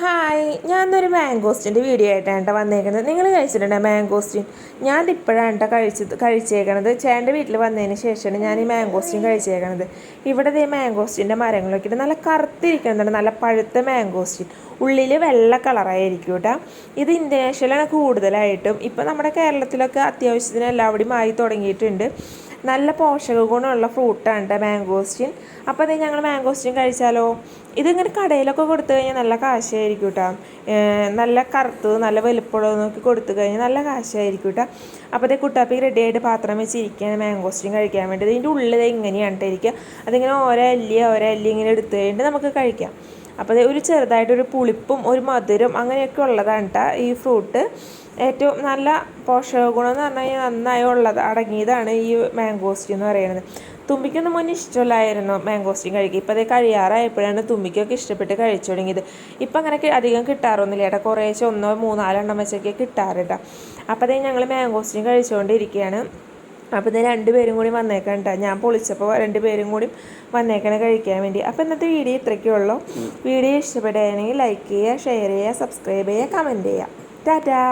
Hi ഞാനൊരു മാംഗോസ്റ്റിന്റെ video ആയിട്ടാണ് കേട്ടോ വന്നേക്കുന്നത്. നിങ്ങൾ കഴിച്ചിട്ടുണ്ടോ മാംഗോസ്റ്റിൻ ഞാൻ ഇപ്പോഴാണ് കേട്ടോ കഴിച്ചത് കഴിച്ചേക്കണത്. ചേട്ടന്റെ വീട്ടിൽ വന്നതിന് ശേഷമാണ് ഞാൻ ഈ മാംഗോസ്റ്റിൻ കഴിച്ചേക്കണത്. ഇവിടെ ഈ മാംഗോസ്റ്റിന്റെ മരങ്ങളൊക്കെ നല്ല കറുത്തിരിക്കുന്നുണ്ട്. നല്ല പഴുത്ത മാംഗോസ്റ്റിൻ ഉള്ളിൽ വെള്ള കളറായിരിക്കും കേട്ടോ. ഇത് ഇന്തോനേഷ്യയിലാണ് കൂടുതലായിട്ടും. ഇപ്പം നമ്മുടെ കേരളത്തിലൊക്കെ അത്യാവശ്യത്തിന് എല്ലാവിടെയും ആയി തുടങ്ങിയിട്ടുണ്ട്. നല്ല പോഷക ഗുണമുള്ള ഫ്രൂട്ടാണ് കേട്ടോ മാംഗോസ്റ്റിൻ അപ്പോൾ അതേ ഞങ്ങൾ മാംഗോസ്റ്റിൻ കഴിച്ചാലോ? ഇതിങ്ങനെ കടയിലൊക്കെ കൊടുത്തു കഴിഞ്ഞാൽ നല്ല കാശായിരിക്കും കേട്ടോ നല്ല കറുത്തത് നല്ല വലുപ്പമുള്ളത് നോക്കി കൊടുത്തു കഴിഞ്ഞാൽ നല്ല കാശായിരിക്കും കേട്ടോ അപ്പോൾ അതേ കുട്ടാപ്പി റെഡി ആയിട്ട് പാത്രം വെച്ചിരിക്കുകയാണ് മാംഗോസ്റ്റിൻ കഴിക്കാൻ വേണ്ടി. ഇതിന്റെ ഉള്ളിൽ കേട്ടോ ഇരിക്കുക. അതിങ്ങനെ ഓരോ അല്ലി ഓരോ അല്ലി ഇങ്ങനെ എടുത്തു കഴിഞ്ഞിട്ട് നമുക്ക് കഴിക്കാം. അപ്പോൾ ഒരു ചെറുതായിട്ടൊരു പുളിപ്പും ഒരു മധുരം അങ്ങനെയൊക്കെ ഉള്ളതാണ് കേട്ടോ ഈ ഫ്രൂട്ട് ഏറ്റവും നല്ല പോഷക ഗുണം എന്ന് പറഞ്ഞു കഴിഞ്ഞാൽ നന്നായി ഉള്ളത് അടങ്ങിയതാണ് ഈ മാംഗോസ്റ്റി എന്ന് പറയുന്നത്. തുമ്പിക്കൊന്നും മുന്നേ ഇഷ്ടമല്ലായിരുന്നു മാംഗോസ്റ്റിൻ കഴിക്കുക ഇപ്പോൾ അത് കഴിയാറായപ്പോഴാണ് തുമ്പിക്കൊക്കെ ഇഷ്ടപ്പെട്ട് കഴിച്ചു തുടങ്ങിയത്. ഇപ്പം അങ്ങനെ അധികം കിട്ടാറൊന്നുമില്ല. ഏട്ടാ കുറേശ്ശെ ഒന്നോ മൂന്നാലെണ്ണം വെച്ചൊക്കെ കിട്ടാറുണ്ട് അപ്പോൾ അതേ ഞങ്ങൾ മാംഗോസ്റ്റിൻ കഴിച്ചുകൊണ്ടിരിക്കുകയാണ്. അപ്പോൾ ഇത് രണ്ടുപേരും കൂടി വന്നേക്കാം കേട്ടോ ഞാൻ പൊളിച്ചപ്പോൾ രണ്ടുപേരും കൂടി വന്നേക്കണ കഴിക്കാൻ വേണ്ടി. അപ്പോൾ ഇന്നത്തെ വീഡിയോ ഇത്രയ്ക്കേ ഉള്ളൂ. വീഡിയോ ഇഷ്ടപ്പെടുകയാണെങ്കിൽ ലൈക്ക് ചെയ്യുക ഷെയർ ചെയ്യുക സബ്സ്ക്രൈബ് ചെയ്യുക കമന്റ് ചെയ്യുക. ടാറ്റാ.